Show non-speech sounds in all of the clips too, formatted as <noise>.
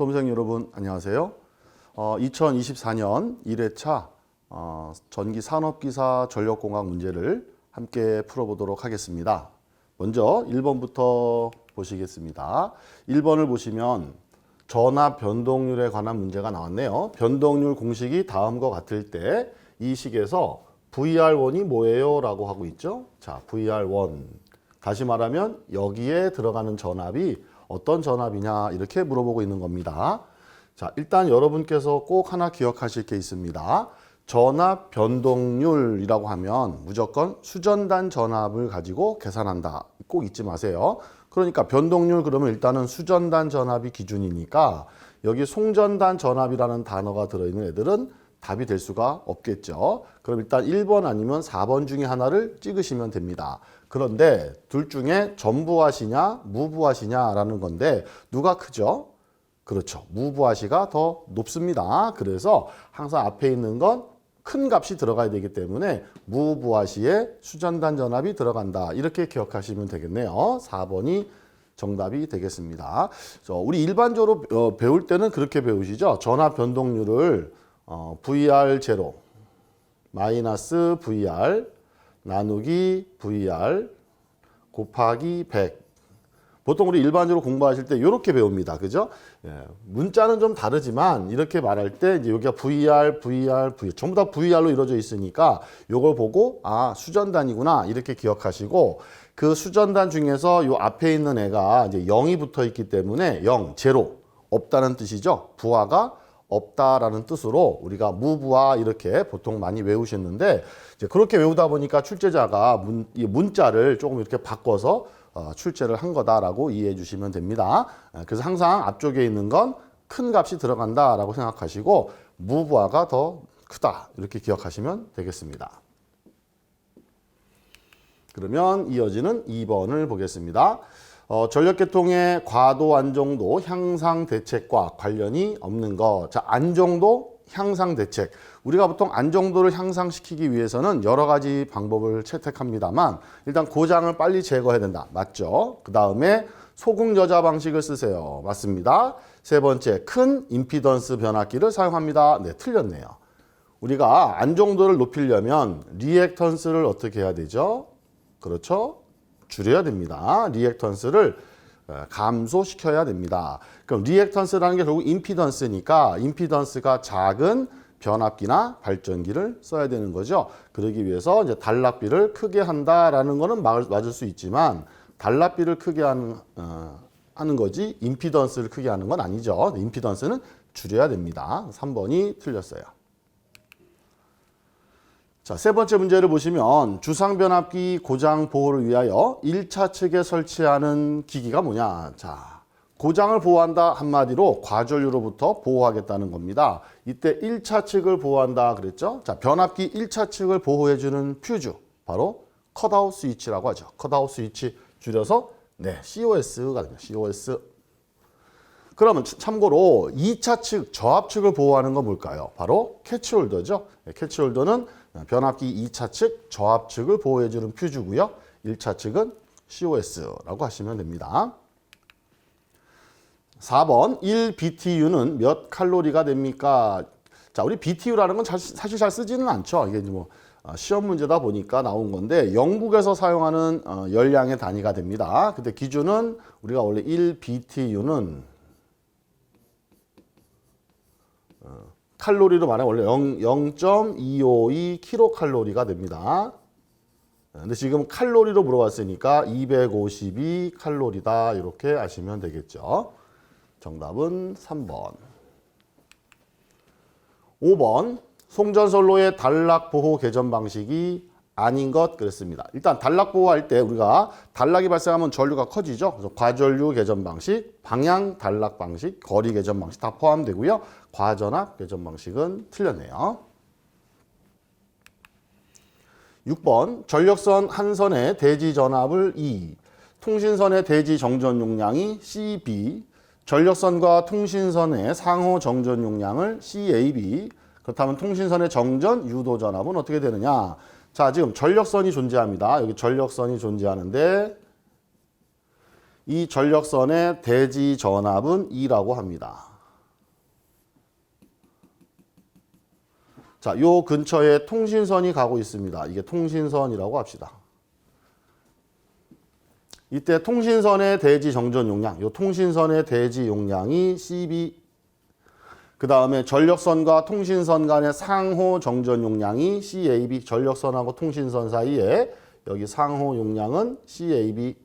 수험생 여러분 안녕하세요. 어, 2024년 1회차 어, 전기 산업기사 전력공학 문제를 함께 풀어보도록 하겠습니다. 먼저 1번부터 보시겠습니다. 1번을 보시면 전압 변동률에 관한 문제가 나왔네요. 변동률 공식이 다음과 같을 때 이 식에서 VR1이 뭐예요? 라고 하고 있죠. 자, VR1. 다시 말하면 여기에 들어가는 전압이 어떤 전압이냐 이렇게 물어보고 있는 겁니다. 자, 일단 여러분께서 꼭 하나 기억하실 게 있습니다. 전압 변동률이라고 하면 무조건 수전단 전압을 가지고 계산한다. 꼭 잊지 마세요. 그러니까 변동률 그러면 일단은 수전단 전압이 기준이니까 여기 송전단 전압이라는 단어가 들어있는 애들은 답이 될 수가 없겠죠. 그럼 일단 1번 아니면 4번 중에 하나를 찍으시면 됩니다. 그런데 둘 중에 전부하시냐 무부하시냐라는 건데 누가 크죠? 그렇죠. 무부하시가 더 높습니다. 그래서 항상 앞에 있는 건 큰 값이 들어가야 되기 때문에 무부하시에 수전단 전압이 들어간다. 이렇게 기억하시면 되겠네요. 4번이 정답이 되겠습니다. 저 우리 일반적으로 어, 배울 때는 그렇게 배우시죠. 전압 변동률을 어, VR0 마이너스 VR 나누기 VR 곱하기 100 보통 우리 일반적으로 공부하실 때 이렇게 배웁니다. 그죠? 예, 문자는 좀 다르지만 이렇게 말할 때 이제 여기가 VR, VR, VR 전부 다 VR로 이루어져 있으니까 이걸 보고 아 수전단이구나 이렇게 기억하시고 그 수전단 중에서 요 앞에 있는 애가 이제 0이 붙어 있기 때문에 0, 제로 없다는 뜻이죠. 부하가 없다라는 뜻으로 우리가 무부하 이렇게 보통 많이 외우셨는데 이제 그렇게 외우다 보니까 출제자가 문, 이 문자를 조금 이렇게 바꿔서 어, 출제를 한 거다라고 이해해 주시면 됩니다. 아, 그래서 항상 앞쪽에 있는 건 큰 값이 들어간다라고 생각하시고 무부하가 더 크다 이렇게 기억하시면 되겠습니다. 그러면 이어지는 2번을 보겠습니다. 어, 전력계통의 과도 안정도 향상 대책과 관련이 없는 것. 자, 안정도 향상 대책. 우리가 보통 안정도를 향상시키기 위해서는 여러 가지 방법을 채택합니다만 일단 고장을 빨리 제거해야 된다. 맞죠? 그 다음에 소금 여자 방식을 쓰세요. 맞습니다. 세 번째, 큰 임피던스 변압기를 사용합니다. 네, 틀렸네요. 우리가 안정도를 높이려면 리액턴스를 어떻게 해야 되죠? 그렇죠? 줄여야 됩니다. 리액턴스를 어, 감소시켜야 됩니다. 그럼 리액턴스라는 게 결국 임피던스니까 임피던스가 작은 변압기나 발전기를 써야 되는 거죠. 그러기 위해서 이제 단락비를 크게 한다라는 거는 막- 맞을 수 있지만 단락비를 크게 하는 어, 하는 거지 임피던스를 크게 하는 건 아니죠. 임피던스는 줄여야 됩니다. 3번이 틀렸어요. 자, 세 번째 문제를 보시면 주상 변압기 고장 보호를 위하여 1차 측에 설치하는 기기가 뭐냐? 자, 고장을 보호한다 한마디로 과전류로부터 보호하겠다는 겁니다. 이때 1차 측을 보호한다 그랬죠? 자, 변압기 1차 측을 보호해 주는 퓨즈. 바로 컷아웃 스위치라고 하죠. 컷아웃 스위치 줄여서 네, COS가 됩니다. COS. 그러면 참- 참고로 2차 측, 저압 측을 보호하는 건 뭘까요? 바로 캐치홀더죠. 네, 캐치홀더는 변압기 2차 측, 저압 측을 보호해주는 퓨즈고요. 1차 측은 COS라고 하시면 됩니다. 4번 1BTU는 몇 칼로리가 됩니까? 자, 우리 BTU라는 건 사실, 잘 쓰지는 않죠. 이게 뭐 어, 시험 문제다 보니까 나온 건데 영국에서 사용하는 어, 열량의 단위가 됩니다. 근데 기준은 우리가 원래 1BTU는 칼로리로 말하면 원래 0, 0.252 킬로칼로리가 됩니다. 근데 지금 칼로리로 물어봤으니까 252 칼로리다 이렇게 아시면 되겠죠. 정답은 3번. 5번 송전선로의 단락 보호 개전 방식이 아닌 것 그랬습니다. 일단 단락 보호할 때 우리가 단락이 발생하면 전류가 커지죠. 그래서 과전류 개전 방식, 방향 단락 방식, 거리 개전 방식 다 포함되고요. 과전압 개전 방식은 틀렸네요. 6번 전력선 한 선의 대지 전압을 E, 통신선의 대지 정전 용량이 CB, 전력선과 통신선의 상호 정전 용량을 CAB, 그렇다면 통신선의 정전 유도 전압은 어떻게 되느냐? 자, 지금 전력선이 존재합니다. 여기 전력선이 존재하는데 이 전력선의 대지 전압은 2라고 합니다. 자, 요 근처에 통신선이 가고 있습니다. 이게 통신선이라고 합시다. 이때 통신선의 대지 정전 용량, 요 통신선의 대지 용량이 CB 그 다음에 전력선과 통신선 간의 상호 정전 용량이 CAB, 전력선하고 통신선 사이에 여기 상호 용량은 CAB.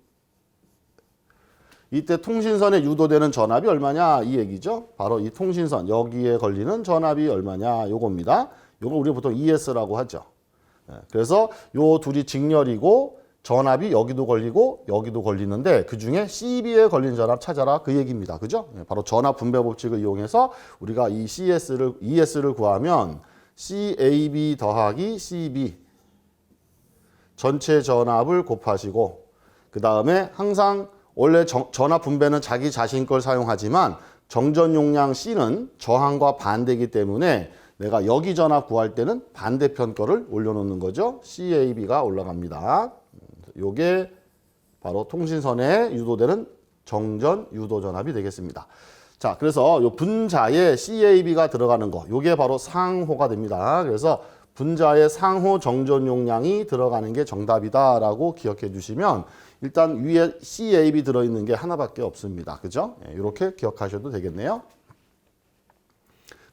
이때 통신선에 유도되는 전압이 얼마냐 이 얘기죠. 바로 이 통신선 여기에 걸리는 전압이 얼마냐 요겁니다. 요걸 우리 보통 ES라고 하죠. 예, 그래서 요 둘이 직렬이고 전압이 여기도 걸리고 여기도 걸리는데 그 중에 CB에 걸린 전압 찾아라 그 얘기입니다. 그죠? 예, 바로 전압 분배 법칙을 이용해서 우리가 이 CS를 ES를 구하면 CAB 더하기 CB 전체 전압을 곱하시고 그 다음에 항상 원래 정- 전압 분배는 자기 자신 걸 사용하지만 정전 용량 C는 저항과 반대이기 때문에 내가 여기 전압 구할 때는 반대편 거를 올려놓는 거죠. CAB가 올라갑니다. 요게 바로 통신선에 유도되는 정전 유도 전압이 되겠습니다. 자, 그래서 요 분자에 CAB가 들어가는 거, 요게 바로 상호가 됩니다. 그래서 분자의 상호 정전 용량이 들어가는 게 정답이다라고 기억해 주시면 일단 위에 CAB 들어있는 게 하나밖에 없습니다. 그죠? 이렇게 기억하셔도 되겠네요.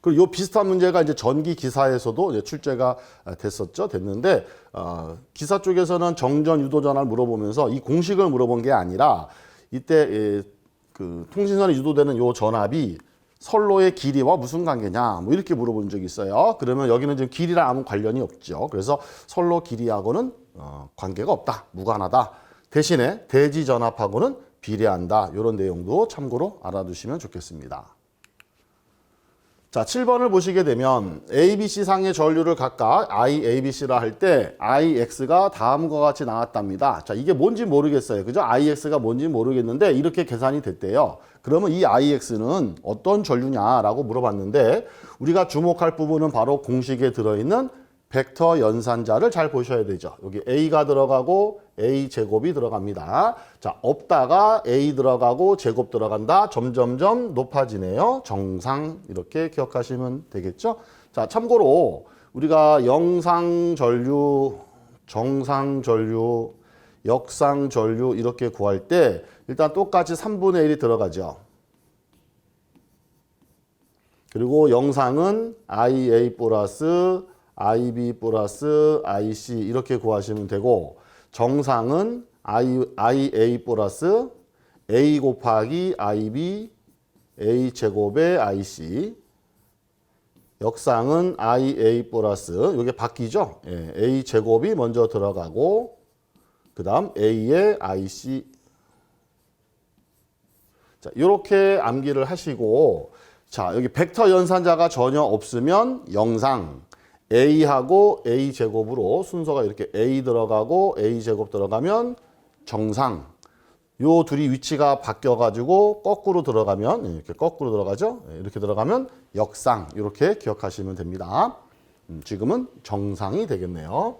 그리고 요 비슷한 문제가 이제 전기 기사에서도 이제 출제가 됐었죠. 됐는데 어, 기사 쪽에서는 정전 유도 전화를 물어보면서 이 공식을 물어본 게 아니라 이때 예, 그 통신선에 유도되는 요 전압이 선로의 길이와 무슨 관계냐 뭐 이렇게 물어본 적이 있어요. 그러면 여기는 지금 길이랑 아무 관련이 없죠. 그래서 선로 길이하고는 어, 관계가 없다, 무관하다. 대신에 대지 전압하고는 비례한다. 이런 내용도 참고로 알아두시면 좋겠습니다. 자, 7번을 보시게 되면 ABC 상의 전류를 각각 I, ABC라 할 때 IX가 다음과 같이 나왔답니다. 자, 이게 뭔지 모르겠어요. 그죠? IX가 뭔지 모르겠는데 이렇게 계산이 됐대요. 그러면 이 IX는 어떤 전류냐라고 물어봤는데 우리가 주목할 부분은 바로 공식에 들어있는 벡터 연산자를 잘 보셔야 되죠. 여기 A가 들어가고 A 제곱이 들어갑니다. 자, 없다가 A 들어가고 제곱 들어간다. 점점점 높아지네요. 정상 이렇게 기억하시면 되겠죠. 자, 참고로 우리가 영상 전류, 정상 전류, 역상 전류 이렇게 구할 때 일단 똑같이 3분의 1이 들어가죠. 그리고 영상은 IA 플러스 IB 플러스 IC 이렇게 구하시면 되고 정상은 I, IA 플러스 A 곱하기 IB A 제곱의 IC 역상은 IA 플러스. 이게 바뀌죠? 예, A 제곱이 먼저 들어가고 그 다음 A의 IC 자, 이렇게 암기를 하시고 자 여기 벡터 연산자가 전혀 없으면 영상 A하고 A 제곱으로 순서가 이렇게 A 들어가고 A 제곱 들어가면 정상. 요 둘이 위치가 바뀌어 가지고 거꾸로 들어가면 이렇게 거꾸로 들어가죠. 예, 이렇게 들어가면 역상. 이렇게 기억하시면 됩니다. 음, 지금은 정상이 되겠네요.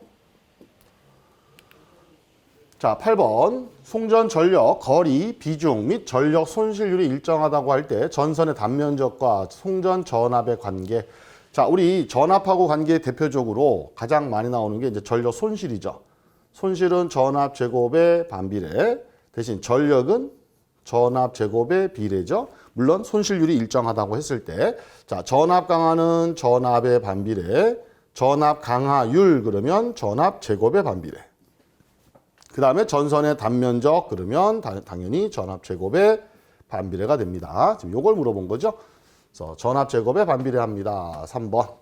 자, 8번. 송전 전력, 거리, 비중 및 전력 손실률이 일정하다고 할 때 전선의 단면적과 송전 전압의 관계. 자, 우리 전압하고 관계 대표적으로 가장 많이 나오는 게 이제 전력 손실이죠. 손실은 전압 제곱의 반비례. 대신 전력은 전압 제곱의 비례죠. 물론 손실률이 일정하다고 했을 때, 자, 전압 강화는 전압의 반비례, 전압 강화율 그러면 전압 제곱의 반비례. 그 다음에 전선의 단면적 그러면 다- 당연히 전압 제곱의 반비례가 됩니다. 지금 요걸 물어본 거죠. 그래서 전압 제곱의 반비례합니다. 3번.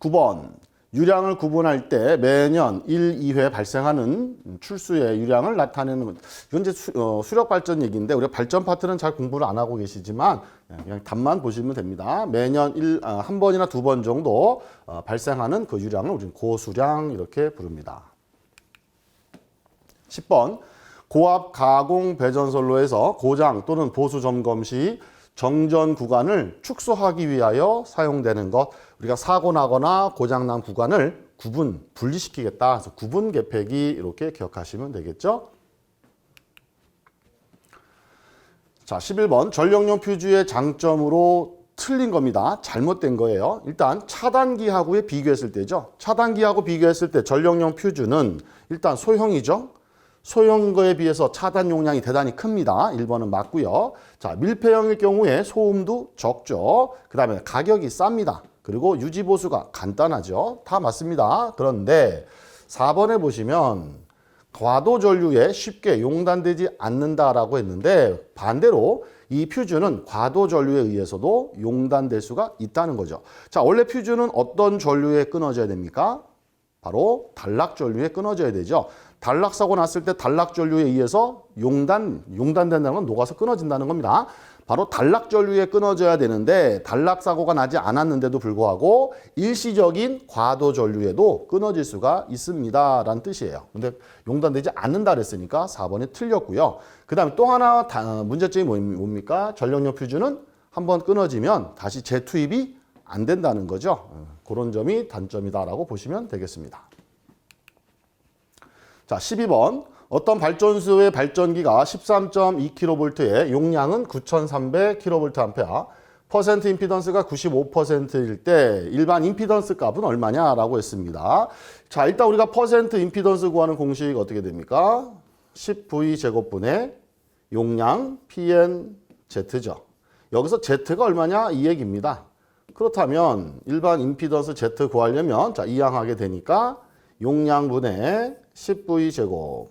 9번. 유량을 구분할 때 매년 1, 2회 발생하는 출수의 유량을 나타내는 것. 이건 이제 수, 어, 수력 발전 얘기인데 우리가 발전 파트는 잘 공부를 안 하고 계시지만 그냥 답만 보시면 됩니다. 매년 일, 아, 한 번이나 두 번 정도 어, 발생하는 그 유량을 우리는 고수량 이렇게 부릅니다. 10번 고압 가공 배전선로에서 고장 또는 보수 점검 시 정전 구간을 축소하기 위하여 사용되는 것 우리가 사고 나거나 고장 난 구간을 구분 분리시키겠다 그래서 구분 개폐기 이렇게 기억하시면 되겠죠 자 11번 전력용 퓨즈의 장점으로 틀린 겁니다. 잘못된 거예요. 일단 차단기하고에 비교했을 때죠. 차단기하고 비교했을 때 전력용 퓨즈는 일단 소형이죠. 소형 거에 비해서 차단 용량이 대단히 큽니다. 1번은 맞고요. 자, 밀폐형일 경우에 소음도 적죠. 그 다음에 가격이 쌉니다. 그리고 유지 보수가 간단하죠. 다 맞습니다. 그런데 4번에 보시면 과도 전류에 쉽게 용단되지 않는다라고 했는데 반대로 이 퓨즈는 과도 전류에 의해서도 용단될 수가 있다는 거죠. 자, 원래 퓨즈는 어떤 전류에 끊어져야 됩니까? 바로 단락 전류에 끊어져야 되죠. 단락 사고 났을 때 단락 전류에 의해서 용단 용단된다는 건 녹아서 끊어진다는 겁니다. 바로 단락 전류에 끊어져야 되는데 단락 사고가 나지 않았는데도 불구하고 일시적인 과도 전류에도 끊어질 수가 있습니다라는 뜻이에요. 근데 용단되지 않는다 그랬으니까 4번이 틀렸고요. 그다음에 또 하나 다- 문제점이 뭐- 뭡니까? 전력용 퓨즈는 한번 끊어지면 다시 재투입이 안 된다는 거죠. 어, 그런 점이 단점이다라고 보시면 되겠습니다. 자, 12번. 어떤 발전소의 발전기가 13.2kV의 용량은 9,300kVA, 퍼센트 임피던스가 95%일 때 일반 임피던스 값은 얼마냐라고 했습니다. 자, 일단 우리가 퍼센트 임피던스 구하는 공식 어떻게 됩니까? 10V 제곱분의 용량 PNZ죠. 여기서 Z가 얼마냐 이 얘기입니다. 그렇다면 일반 임피던스 Z 구하려면 자 이항하게 되니까 용량분의 10V 제곱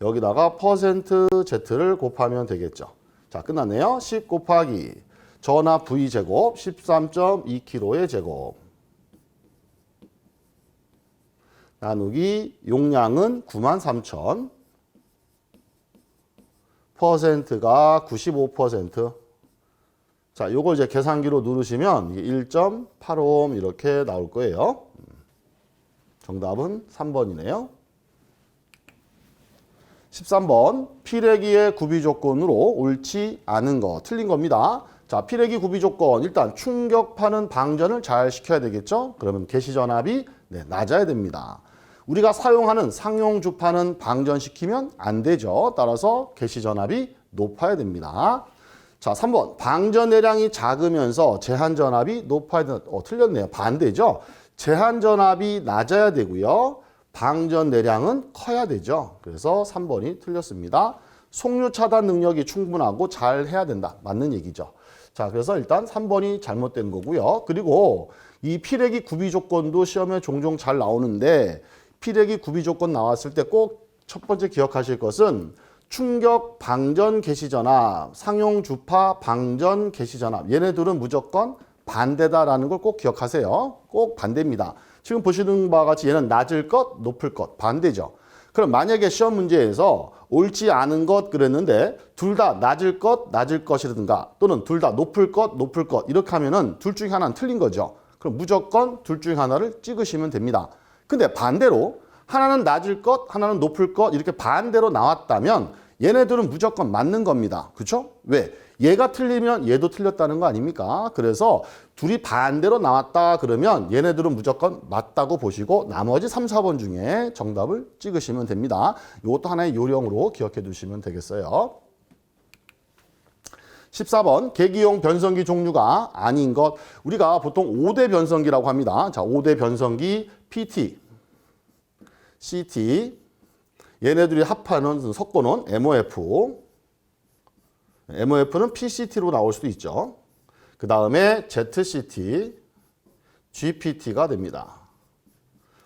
여기다가 퍼센트 Z를 곱하면 되겠죠. 자 끝났네요. 10 곱하기 전압 V 제곱 13.2kg의 제곱 나누기 용량은 93,000 퍼센트가 95%. 자, 요걸 이제 계산기로 누르시면 1.85 이렇게 나올 거예요. 정답은 3번이네요. 13번 피레기의 구비 조건으로 옳지 않은 거 틀린 겁니다. 자, 피레기 구비 조건 일단 충격파는 방전을 잘 시켜야 되겠죠? 그러면 개시 전압이 네, 낮아야 됩니다. 우리가 사용하는 상용 주파는 방전시키면 안 되죠. 따라서 개시 전압이 높아야 됩니다. 자, 3번. 방전 내량이 작으면서 제한 전압이 높아야 된다. 어, 틀렸네요. 반대죠. 제한 전압이 낮아야 되고요. 방전 내량은 커야 되죠. 그래서 3번이 틀렸습니다. 속류 차단 능력이 충분하고 잘 해야 된다. 맞는 얘기죠. 자, 그래서 일단 3번이 잘못된 거고요. 그리고 이 피레기 구비 조건도 시험에 종종 잘 나오는데 피레기 구비 조건 나왔을 때 꼭 첫 번째 기억하실 것은 충격 방전 개시 전압, 상용 주파 방전 개시 전압. 얘네들은 무조건 반대다라는 걸 꼭 기억하세요. 꼭 반대입니다. 지금 보시는 바와 같이 얘는 낮을 것, 높을 것 반대죠. 그럼 만약에 시험 문제에서 옳지 않은 것 그랬는데 둘 다 낮을 것, 낮을 것이라든가 또는 둘 다 높을 것, 높을 것 이렇게 하면은 둘 중에 하나는 틀린 거죠. 그럼 무조건 둘 중에 하나를 찍으시면 됩니다. 근데 반대로 하나는 낮을 것, 하나는 높을 것 이렇게 반대로 나왔다면 얘네들은 무조건 맞는 겁니다. 그렇죠? 왜? 얘가 틀리면 얘도 틀렸다는 거 아닙니까? 그래서 둘이 반대로 나왔다 그러면 얘네들은 무조건 맞다고 보시고 나머지 3, 4번 중에 정답을 찍으시면 됩니다. 이것도 하나의 요령으로 기억해 두시면 되겠어요. 14번 계기용 변성기 종류가 아닌 것 우리가 보통 5대 변성기라고 합니다. 자, 5대 변성기 PT, CT 얘네들이 합하는 섞어놓은 MOF MOF는 PCT로 나올 수도 있죠. 그 다음에 ZCT, GPT가 됩니다.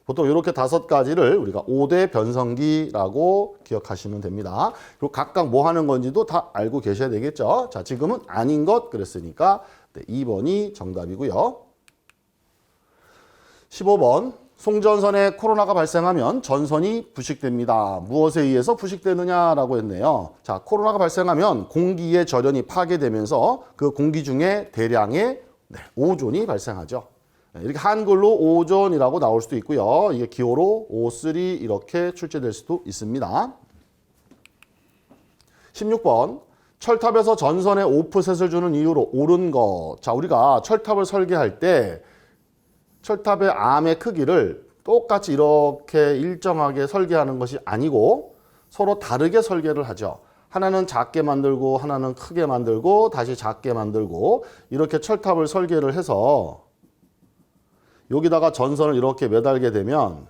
보통 이렇게 다섯 가지를 우리가 5대 변성기라고 기억하시면 됩니다. 그리고 각각 뭐 하는 건지도 다 알고 계셔야 되겠죠. 자, 지금은 아닌 것 그랬으니까 네, 2번이 정답이고요. 15번 송전선에 코로나가 발생하면 전선이 부식됩니다. 무엇에 의해서 부식되느냐라고 했네요. 자, 코로나가 발생하면 공기의 절연이 파괴되면서 그 공기 중에 대량의 네, 오존이 발생하죠. 네, 이렇게 한글로 오존이라고 나올 수도 있고요. 이게 기호로 O3 이렇게 출제될 수도 있습니다. 16번 철탑에서 전선에 오프셋을 주는 이유로 옳은 것. 자, 우리가 철탑을 설계할 때 철탑의 암의 크기를 똑같이 이렇게 일정하게 설계하는 것이 아니고 서로 다르게 설계를 하죠. 하나는 작게 만들고 하나는 크게 만들고 다시 작게 만들고 이렇게 철탑을 설계를 해서 여기다가 전선을 이렇게 매달게 되면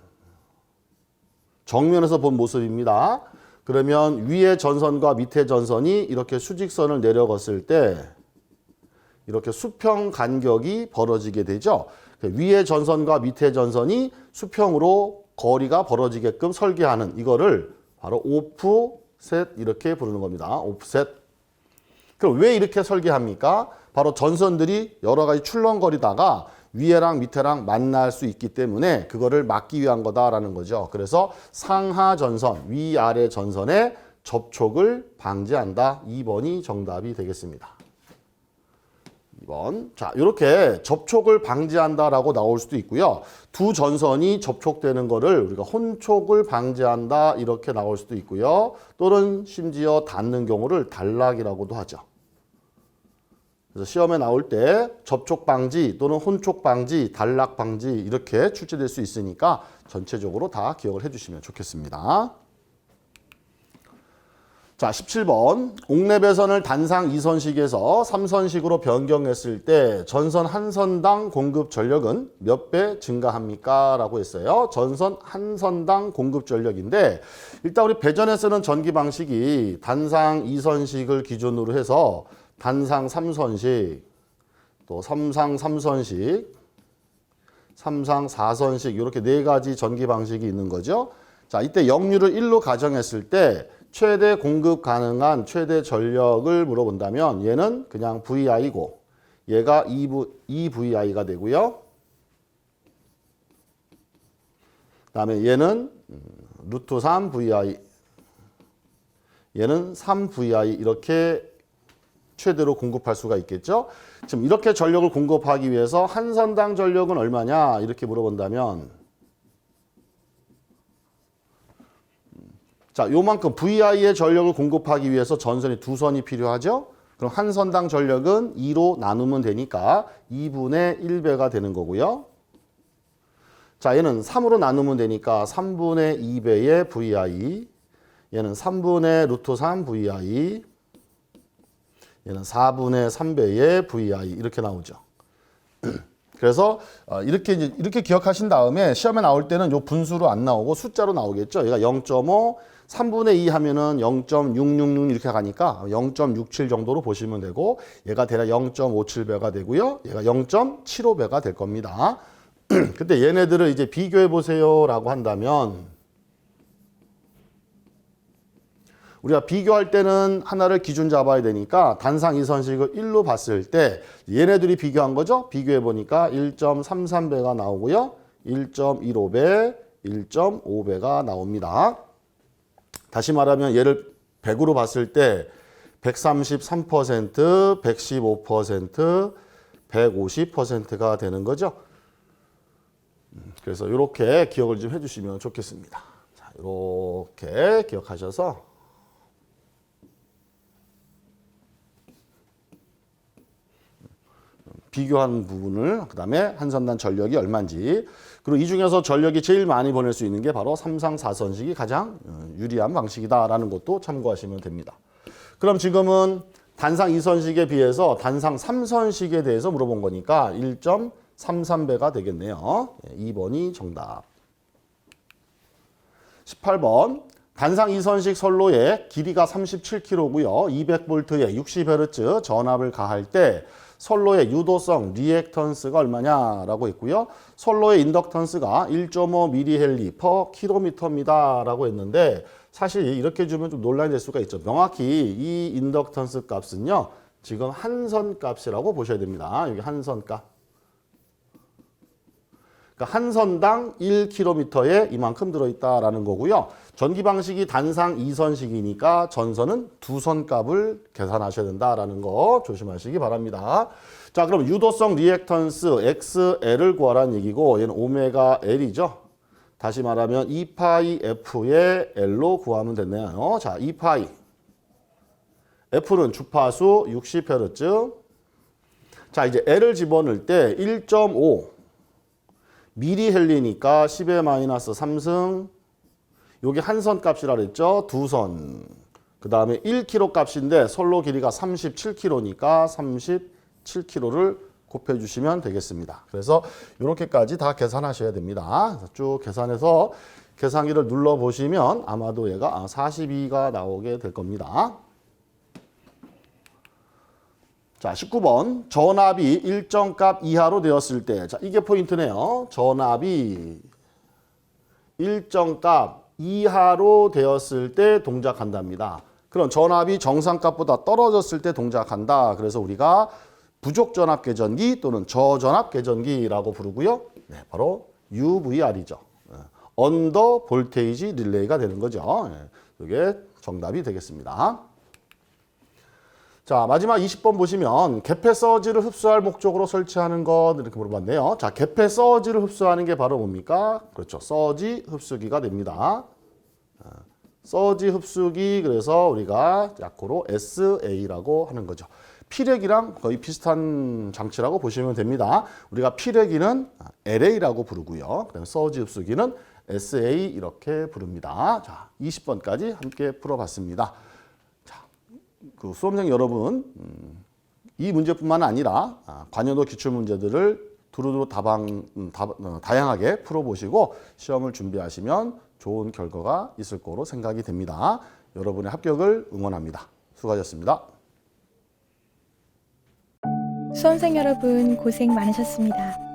정면에서 본 모습입니다. 그러면 위에 전선과 밑에 전선이 이렇게 수직선을 내려갔을 때 이렇게 수평 간격이 벌어지게 되죠. 위에 전선과 밑에 전선이 수평으로 거리가 벌어지게끔 설계하는 이거를 바로 오프셋 이렇게 부르는 겁니다. 오프셋. 그럼 왜 이렇게 설계합니까? 바로 전선들이 여러 가지 출렁거리다가 위에랑 밑에랑 만날 수 있기 때문에 그거를 막기 위한 거다라는 거죠. 그래서 상하 전선, 위아래 전선의 접촉을 방지한다. 2번이 정답이 되겠습니다. 2번. 자, 이렇게 접촉을 방지한다라고 나올 수도 있고요. 두 전선이 접촉되는 거를 우리가 혼촉을 방지한다 이렇게 나올 수도 있고요. 또는 심지어 닿는 경우를 단락이라고도 하죠. 그래서 시험에 나올 때 접촉 방지 또는 혼촉 방지, 단락 방지 이렇게 출제될 수 있으니까 전체적으로 다 기억을 해 주시면 좋겠습니다. 자, 17번. 옥내배선을 단상 2선식에서 3선식으로 변경했을 때 전선 한 선당 공급 전력은 몇 배 증가합니까? 라고 했어요. 전선 한 선당 공급 전력인데 일단 우리 배전에 쓰는 전기 방식이 단상 2선식을 기준으로 해서 단상 3선식, 또 삼상 3선식, 삼상 4선식 이렇게 네 가지 전기 방식이 있는 거죠. 자, 이때 역류를 1로 가정했을 때 최대 공급 가능한 최대 전력을 물어본다면 얘는 그냥 VI고 얘가 2V, 2VI가 되고요. 그 다음에 얘는 음, 루트 3VI 얘는 3VI 이렇게 최대로 공급할 수가 있겠죠. 지금 이렇게 전력을 공급하기 위해서 한 선당 전력은 얼마냐 이렇게 물어본다면 자, 요만큼 VI의 전력을 공급하기 위해서 전선이 두 선이 필요하죠. 그럼 한 선당 전력은 2로 나누면 되니까 2분의 1배가 되는 거고요. 자, 얘는 3으로 나누면 되니까 3분의 2배의 VI. 얘는 3분의 루트 3 VI. 얘는 4분의 3배의 VI 이렇게 나오죠. <clears throat> 그래서 어, 이렇게 이렇게 기억하신 다음에 시험에 나올 때는 요 분수로 안 나오고 숫자로 나오겠죠. 얘가 0.5, 3분의 2 하면은 0.666 이렇게 가니까 0.67 정도로 보시면 되고 얘가 대략 0.57배가 되고요. 얘가 0.75배가 될 겁니다. <clears throat> 그때 얘네들을 이제 비교해 보세요라고 한다면 우리가 비교할 때는 하나를 기준 잡아야 되니까 단상 이선식을 1로 봤을 때 얘네들이 비교한 거죠. 비교해 보니까 1.33배가 나오고요. 1.15배, 1.5배가 나옵니다. 다시 말하면 얘를 100으로 봤을 때 133%, 115%, 150%가 되는 거죠. 음, 그래서 이렇게 기억을 좀 해주시면 좋겠습니다. 자, 이렇게 기억하셔서 비교한 부분을 그 다음에 한선단 전력이 얼마인지 그리고 이 중에서 전력이 제일 많이 보낼 수 있는 게 바로 삼상 사선식이 가장 어, 유리한 방식이다라는 것도 참고하시면 됩니다. 그럼 지금은 단상 2선식에 비해서 단상 3선식에 대해서 물어본 거니까 1.33배가 되겠네요. 2번이 정답. 18번 단상 2선식 선로의 길이가 37km고요. 200V에 60Hz 전압을 가할 때 선로의 유도성 리액턴스가 얼마냐라고 했고요. 선로의 인덕턴스가 1.5mH per km입니다라고 했는데 사실 이렇게 주면 좀 논란이 될 수가 있죠. 명확히 이 인덕턴스 값은요. 지금 한선 값이라고 보셔야 됩니다. 여기 한선 값. 그러니까 한 선당 1km에 이만큼 들어있다라는 거고요. 전기 방식이 단상 2선식이니까 전선은 두 선 값을 계산하셔야 된다라는 거 조심하시기 바랍니다. 자, 그럼 유도성 리액턴스 XL을 구하라는 얘기고 얘는 오메가 L이죠. 다시 말하면 2파이 F의 L로 구하면 됐네요. 자, 2파이 F는 주파수 60Hz. 자, 이제 L을 집어넣을 때 1.5 미리 헬리니까 10의 마이너스 3승 요게 한선 값이라 그랬죠. 두 선. 그 다음에 1kg 값인데 솔로 길이가 37kg니까 37kg를 곱해주시면 되겠습니다. 그래서 이렇게까지 다 계산하셔야 됩니다. 쭉 계산해서 계산기를 눌러보시면 아마도 얘가 42가 나오게 될 겁니다. 자, 19번. 전압이 일정 값 이하로 되었을 때. 자, 이게 포인트네요. 전압이 일정 값 이하로 되었을 때 동작한답니다. 그럼 전압이 정상값보다 떨어졌을 때 동작한다. 그래서 우리가 부족 전압 계전기 또는 저전압 계전기라고 부르고요. 네, 바로 UVR이죠. 언더 볼테이지 릴레이가 되는 거죠. 예, 이게 정답이 되겠습니다. 자, 마지막 20번 보시면 개폐 서지를 흡수할 목적으로 설치하는 것 이렇게 물어봤네요. 자, 개폐 서지를 흡수하는 게 바로 뭡니까? 그렇죠. 서지 흡수기가 됩니다. 아, 서지 흡수기 그래서 우리가 약호로 SA라고 하는 거죠. 피레기랑 거의 비슷한 장치라고 보시면 됩니다. 우리가 피레기는 LA라고 부르고요. 그다음에 서지 흡수기는 SA 이렇게 부릅니다. 자, 20번까지 함께 풀어봤습니다. 그 수험생 여러분 음, 이 문제뿐만 아니라 아, 관여도 기출 문제들을 두루두루 다방 음, 다, 어, 다양하게 풀어보시고 시험을 준비하시면 좋은 결과가 있을 거로 생각이 됩니다. 여러분의 합격을 응원합니다. 수고하셨습니다. 수험생 여러분 고생 많으셨습니다.